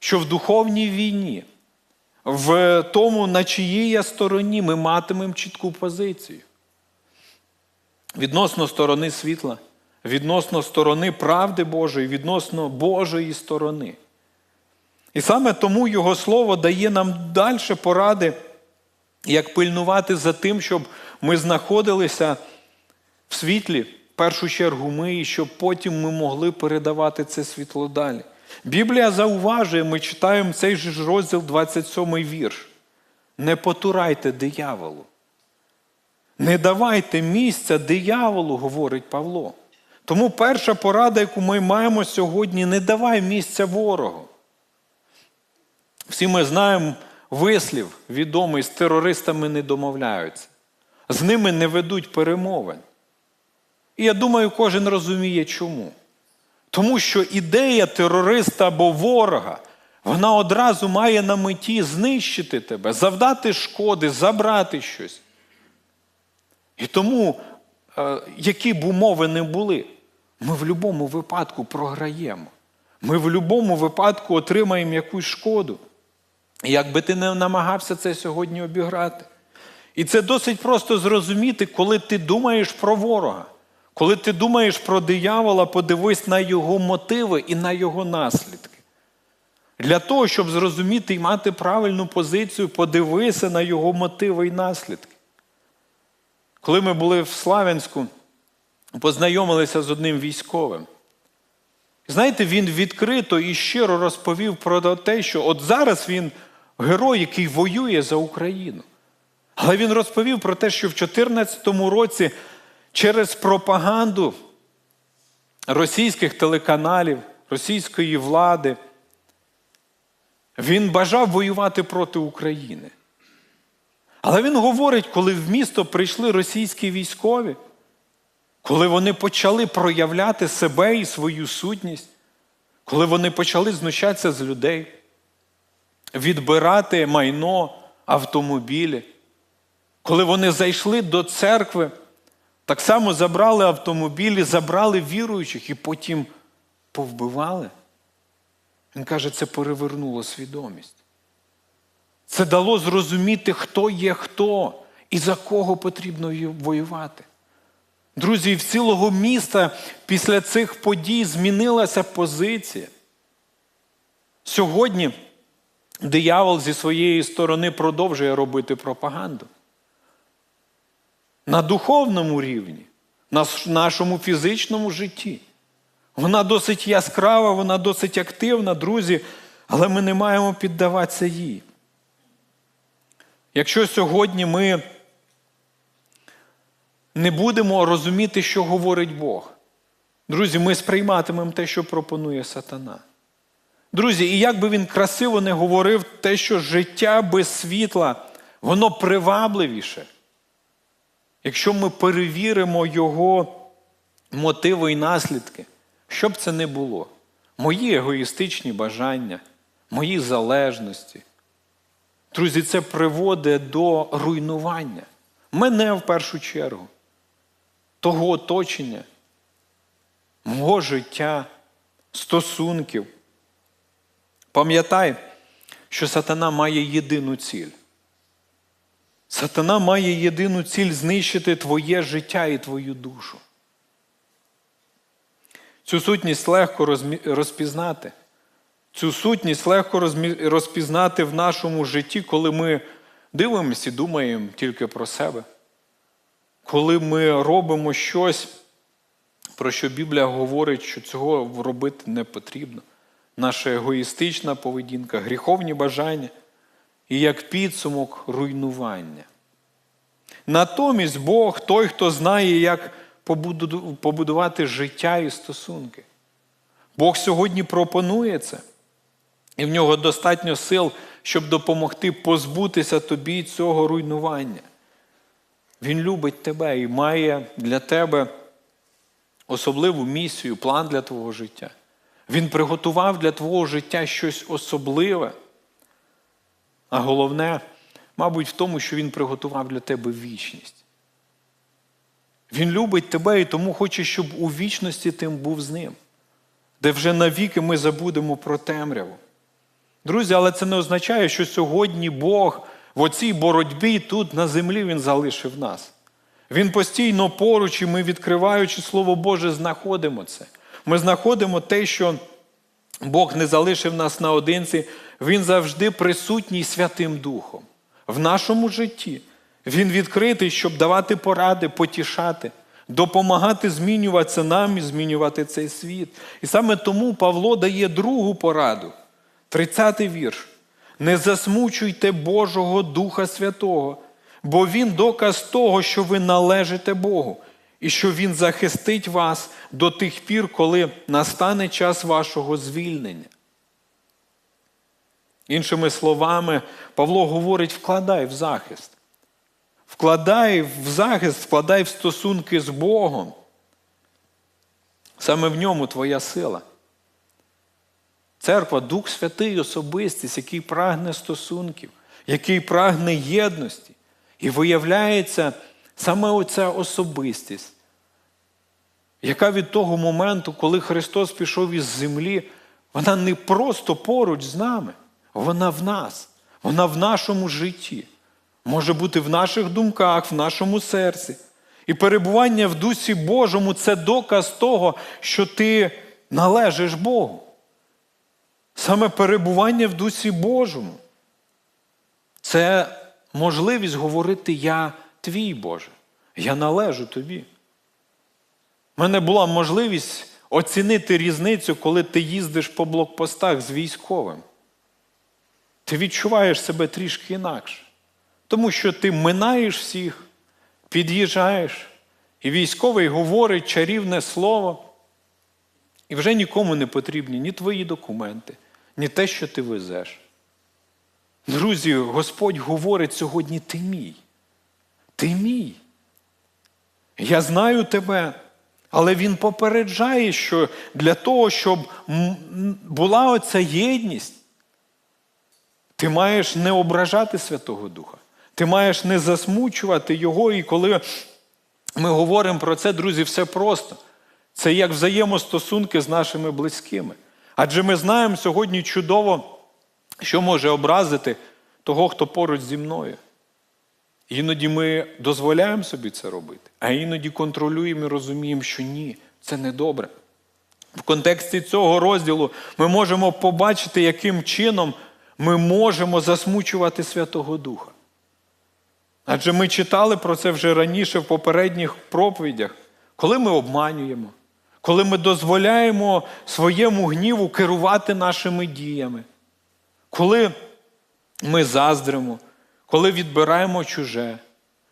що в духовній війні, в тому, на чиїй я стороні, ми матимемо чітку позицію. Відносно сторони світла, відносно сторони правди Божої, відносно Божої сторони. І саме тому Його Слово дає нам далі поради, як пильнувати за тим, щоб ми знаходилися в світлі, в першу чергу ми, і щоб потім ми могли передавати це світло далі. Біблія зауважує, ми читаємо цей ж розділ 27 вірш. Не потурайте дияволу. Не давайте місця дияволу, говорить Павло. Тому перша порада, яку ми маємо сьогодні, не давай місця ворогу. Всі ми знаємо вислів відомий, з терористами не домовляються, з ними не ведуть перемовин. І я думаю, кожен розуміє чому. Тому що ідея терориста або ворога, вона одразу має на меті знищити тебе, завдати шкоди, забрати щось. І тому, е, які б умови не були, ми в будь-якому випадку програємо. Ми в будь-якому випадку отримаємо якусь шкоду. Як би ти не намагався це сьогодні обіграти. І це досить просто зрозуміти, коли ти думаєш про ворога. Коли ти думаєш про диявола, подивись на його мотиви і на його наслідки. Для того, щоб зрозуміти і мати правильну позицію, подивися на його мотиви і наслідки. Коли ми були в Славянську, познайомилися з одним військовим. Знаєте, він відкрито і щиро розповів про те, що от зараз він герой, який воює за Україну. Але він розповів про те, що в 2014 році через пропаганду російських телеканалів, російської влади, він бажав воювати проти України. Але він говорить, коли в місто прийшли російські військові, коли вони почали проявляти себе і свою сутність, коли вони почали знущатися з людей, відбирати майно, автомобілі, коли вони зайшли до церкви, так само забрали автомобілі, забрали віруючих і потім повбивали. Він каже, це перевернуло свідомість. Це дало зрозуміти, хто є хто і за кого потрібно воювати. Друзі, в цілого міста після цих подій змінилася позиція. Сьогодні диявол зі своєї сторони продовжує робити пропаганду. На духовному рівні, на нашому фізичному житті. Вона досить яскрава, вона досить активна, друзі, але ми не маємо піддаватися їй. Якщо сьогодні ми не будемо розуміти, що говорить Бог, друзі, ми сприйматимемо те, що пропонує сатана. Друзі, і як би він красиво не говорив, те, що життя без світла, воно привабливіше. Якщо ми перевіримо його мотиви і наслідки, що б це не було, мої егоїстичні бажання, мої залежності. Друзі, це приводить до руйнування. Мене в першу чергу, того оточення, мого життя, стосунків. Пам'ятай, що сатана має єдину ціль. Сатана має єдину ціль знищити твоє життя і твою душу. Цю сутність легко розпізнати. Цю сутність легко розпізнати в нашому житті, коли ми дивимося і думаємо тільки про себе. Коли ми робимо щось, про що Біблія говорить, що цього робити не потрібно. Наша егоїстична поведінка, гріховні бажання і як підсумок руйнування. Натомість Бог той, хто знає, як побудувати життя і стосунки. Бог сьогодні пропонує це. І в нього достатньо сил, щоб допомогти позбутися тобі цього руйнування. Він любить тебе і має для тебе особливу місію, план для твого життя. Він приготував для твого життя щось особливе. А головне, мабуть, в тому, що Він приготував для тебе вічність. Він любить тебе і тому хоче, щоб у вічності ти був з ним, де вже навіки ми забудемо про темряву. Друзі, але це не означає, що сьогодні Бог в оцій боротьбі тут на землі Він залишив нас. Він постійно поруч, і ми, відкриваючи Слово Боже, знаходимо це. Ми знаходимо те, що Бог не залишив нас наодинці, Він завжди присутній Святим Духом в нашому житті. Він відкритий, щоб давати поради, потішати, допомагати змінюватися нам і змінювати цей світ. І саме тому Павло дає другу пораду, 30-й вірш. Не засмучуйте Божого Духа Святого, бо Він доказ того, що ви належите Богу, і що Він захистить вас до тих пір, коли настане час вашого звільнення. Іншими словами, Павло говорить: вкладай в захист. Вкладай в захист, вкладай в стосунки з Богом. Саме в ньому твоя сила. Церква Дух Святий, особистість, який прагне стосунків, який прагне єдності. І виявляється саме оця особистість, яка від того моменту, коли Христос пішов із землі, вона не просто поруч з нами, вона в нас, вона в нашому житті, може бути в наших думках, в нашому серці. І перебування в Дусі Божому це доказ того, що ти належиш Богу. Саме перебування в Дусі Божому. Це можливість говорити Я твій Боже, я належу тобі. У мене була можливість оцінити різницю, коли ти їздиш по блокпостах з військовим. Ти відчуваєш себе трішки інакше. Тому що ти минаєш всіх, під'їжджаєш, і військовий говорить чарівне слово, і вже нікому не потрібні ні твої документи, ні те, що ти везеш. Друзі, Господь говорить сьогодні: ти мій. Ти мій. Я знаю тебе, але Він попереджає, що для того, щоб була оця єдність, ти маєш не ображати Святого Духа. Ти маєш не засмучувати Його. І коли ми говоримо про це, друзі, все просто. Це як взаємостосунки з нашими близькими. Адже ми знаємо сьогодні чудово, що може образити того, хто поруч зі мною. Іноді ми дозволяємо собі це робити, а іноді контролюємо і розуміємо, що ні, це не добре. В контексті цього розділу ми можемо побачити, яким чином ми можемо засмучувати Святого Духа. Адже ми читали про це вже раніше в попередніх проповідях, коли ми обманюємо, коли ми дозволяємо своєму гніву керувати нашими діями, коли ми заздримо, коли відбираємо чуже,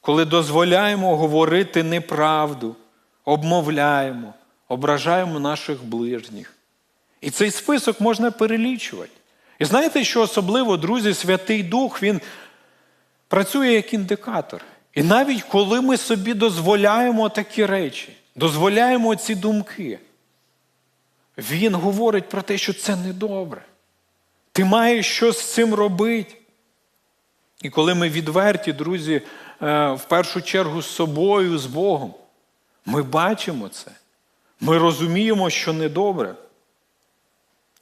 коли дозволяємо говорити неправду, обмовляємо, ображаємо наших ближніх. І цей список можна перелічувати. І знаєте, що особливо, друзі, Святий Дух, Він працює як індикатор. І навіть коли ми собі дозволяємо такі речі, дозволяємо ці думки, він говорить про те, що це недобре. Ти маєш щось з цим робити. І коли ми відверті, друзі, е, в першу чергу з собою, з Богом, ми бачимо це. Ми розуміємо, що недобре.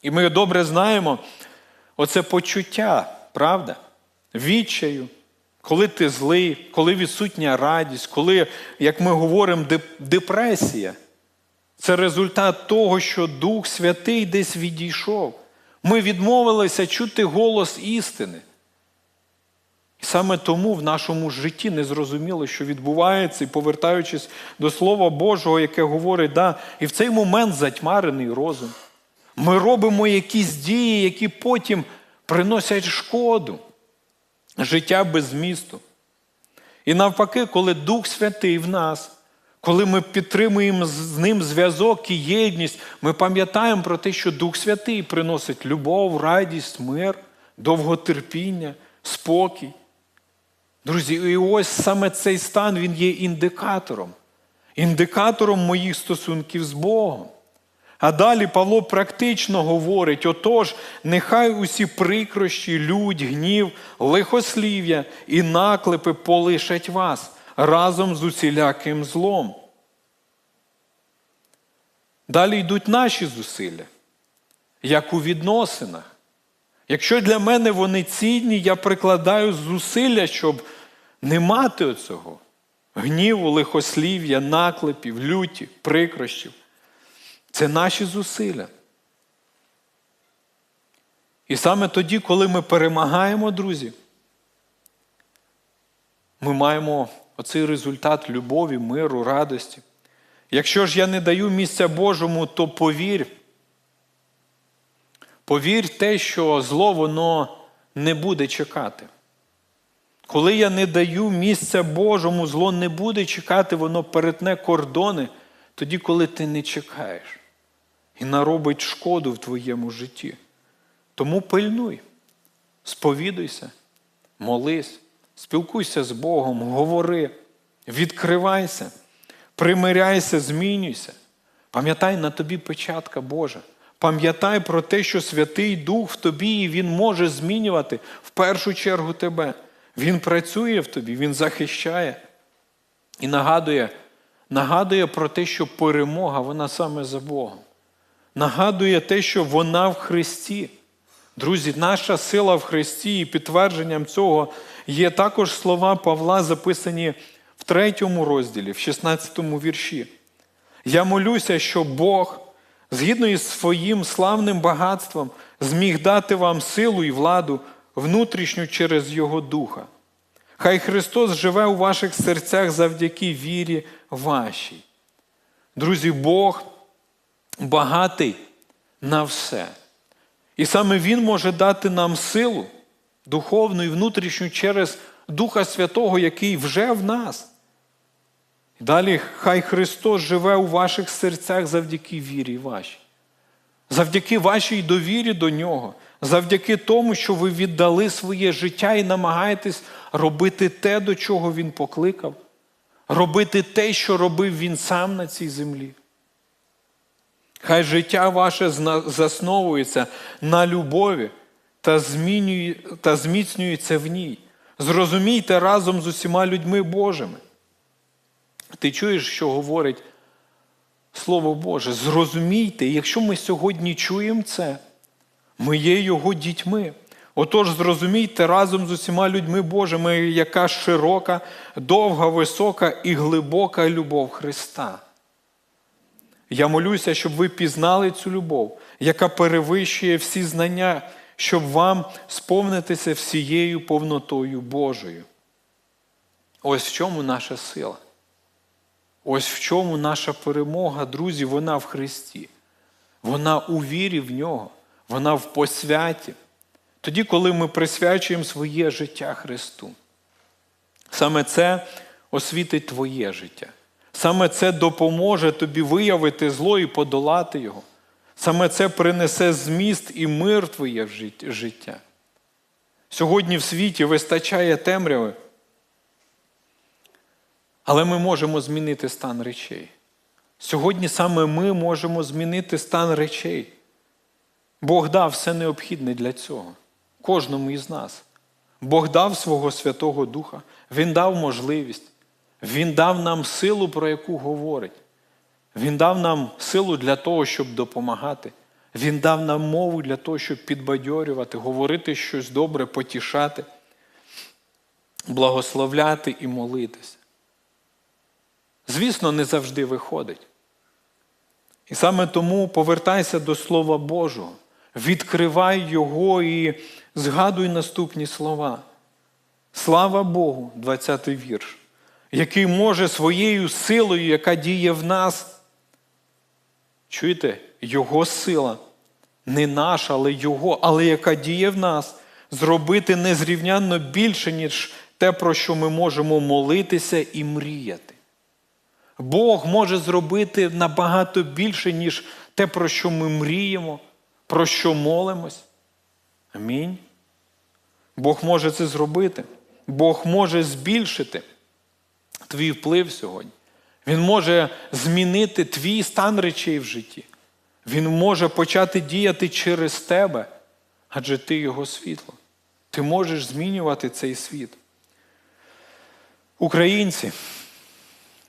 І ми добре знаємо оце почуття, правда? Відчаю, коли ти злий, коли відсутня радість, коли, як ми говоримо, депресія. Це результат того, що Дух Святий десь відійшов. Ми відмовилися чути голос істини. Саме тому в нашому житті не зрозуміло, що відбувається, і повертаючись до Слова Божого, яке говорить, да, і в цей момент затьмарений розум. Ми робимо якісь дії, які потім приносять шкоду, життя без змісту. І навпаки, коли Дух Святий в нас, коли ми підтримуємо з ним зв'язок і єдність, ми пам'ятаємо про те, що Дух Святий приносить любов, радість, мир, довготерпіння, спокій. Друзі, і ось саме цей стан він є індикатором, індикатором моїх стосунків з Богом. А далі Павло практично говорить: отож, нехай усі прикрощі, людь, гнів, лихослів'я і наклепи полишать вас разом з усіляким злом. Далі йдуть наші зусилля, як у відносинах, Якщо для мене вони цінні, я прикладаю зусилля, щоб не мати оцього гніву, лихослів'я, наклепів, люті, прикрощів. Це наші зусилля. І саме тоді, коли ми перемагаємо, друзі, ми маємо оцей результат любові, миру, радості. Якщо ж я не даю місця Божому, то повір, повір те, що зло воно не буде чекати. Коли я не даю місця Божому, зло не буде чекати, воно перетне кордони, тоді, коли ти не чекаєш і наробить шкоду в твоєму житті. Тому пильнуй, сповідуйся, молись, спілкуйся з Богом, говори, відкривайся, примиряйся, змінюйся. Пам'ятай на тобі печатка Божа. Пам'ятай про те, що Святий Дух в тобі, і Він може змінювати в першу чергу тебе. Він працює в тобі, Він захищає і нагадує, нагадує про те, що перемога, вона саме за Богом. Нагадує те, що вона в Христі. Друзі, наша сила в Христі і підтвердженням цього є також слова Павла, записані в третьому розділі, в 16 вірші. Я молюся, що Бог, згідно із своїм славним багатством, зміг дати вам силу і владу внутрішню через Його Духа. Хай Христос живе у ваших серцях завдяки вірі вашій. Друзі, Бог багатий на все. І саме Він може дати нам силу духовну і внутрішню через Духа Святого, який вже в нас. Далі хай Христос живе у ваших серцях завдяки вірі вашій, завдяки вашій довірі до Нього, завдяки тому, що ви віддали своє життя і намагаєтесь робити те, до чого Він покликав, робити те, що робив Він сам на цій землі. Хай життя ваше засновується на любові та, змінює, та зміцнюється в ній. Зрозумійте разом з усіма людьми Божими. Ти чуєш, що говорить Слово Боже? Зрозумійте, якщо ми сьогодні чуємо це, ми є Його дітьми. Отож, зрозумійте разом з усіма людьми Божими, яка широка, довга, висока і глибока любов Христа. Я молюся, щоб ви пізнали цю любов, яка перевищує всі знання, щоб вам сповнитися всією повнотою Божою. Ось в чому наша сила. Ось в чому наша перемога, друзі, вона в Христі. Вона у вірі в нього, вона в посвяті. Тоді, коли ми присвячуємо своє життя Христу. Саме це освітить твоє життя. Саме це допоможе тобі виявити зло і подолати його. Саме це принесе зміст і мир твоє життя. Сьогодні в світі вистачає темряви, але ми можемо змінити стан речей. Сьогодні саме ми можемо змінити стан речей. Бог дав все необхідне для цього, кожному із нас. Бог дав свого Святого Духа, Він дав можливість. Він дав нам силу, про яку говорить. Він дав нам силу для того, щоб допомагати. Він дав нам мову для того, щоб підбадьорювати, говорити щось добре, потішати, благословляти і молитися. Звісно, не завжди виходить. І саме тому повертайся до Слова Божого, відкривай Його і згадуй наступні слова. Слава Богу, 20 й вірш який може своєю силою, яка діє в нас. Чуєте, Його сила, не наша, але Його, але яка діє в нас, зробити незрівнянно більше, ніж те, про що ми можемо молитися і мріяти. Бог може зробити набагато більше, ніж те, про що ми мріємо, про що молимось. Амінь. Бог може це зробити. Бог може збільшити твій вплив сьогодні. Він може змінити твій стан речей в житті. Він може почати діяти через тебе, адже ти його світло. Ти можеш змінювати цей світ. Українці,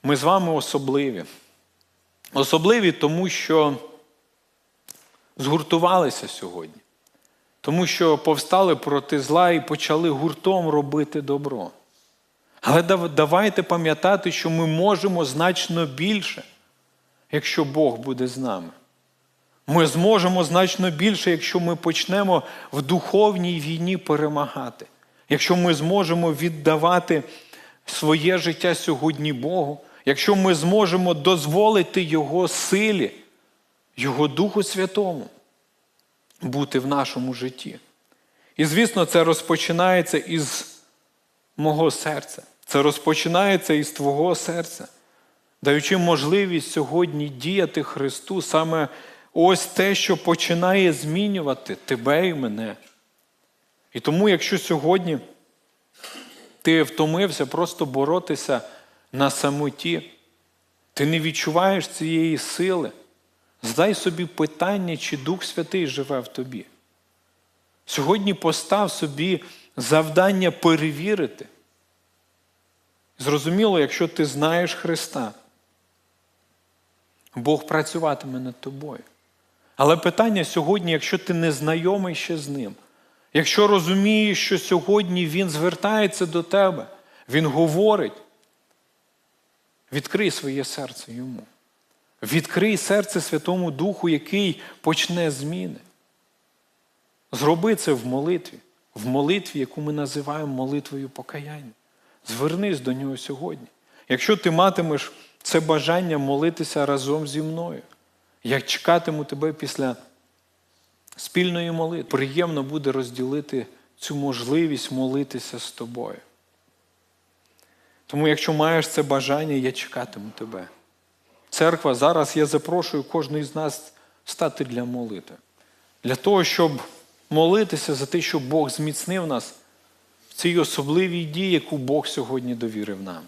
ми з вами особливі. Особливі тому, що згуртувалися сьогодні. тому що повстали проти зла і почали гуртом робити добро. Але давайте пам'ятати, що ми можемо значно більше, якщо Бог буде з нами. Ми зможемо значно більше, якщо ми почнемо в духовній війні перемагати, якщо ми зможемо віддавати своє життя сьогодні Богу, якщо ми зможемо дозволити Його силі, Його Духу Святому бути в нашому житті. І, звісно, це розпочинається із мого серця. Це розпочинається із твого серця, даючи можливість сьогодні діяти Христу саме ось те, що починає змінювати тебе і мене. І тому, якщо сьогодні ти втомився просто боротися на самоті, ти не відчуваєш цієї сили, здай собі питання, чи Дух Святий живе в тобі. Сьогодні постав собі завдання перевірити. Зрозуміло, якщо ти знаєш Христа, Бог працюватиме над тобою. Але питання сьогодні, якщо ти не знайомий ще з ним, якщо розумієш, що сьогодні Він звертається до тебе, Він говорить, відкрий своє серце йому. Відкрий серце Святому Духу, який почне зміни. Зроби це в молитві, в молитві, яку ми називаємо молитвою покаяння. Звернись до нього сьогодні. Якщо ти матимеш це бажання молитися разом зі мною, я чекатиму тебе після спільної молитви. Приємно буде розділити цю можливість молитися з тобою. Тому, якщо маєш це бажання, я чекатиму тебе. Церква, зараз я запрошую кожного з нас стати для молитви. Для того, щоб молитися за те, щоб Бог зміцнив нас в цій особливій дії, яку Бог сьогодні довірив нам.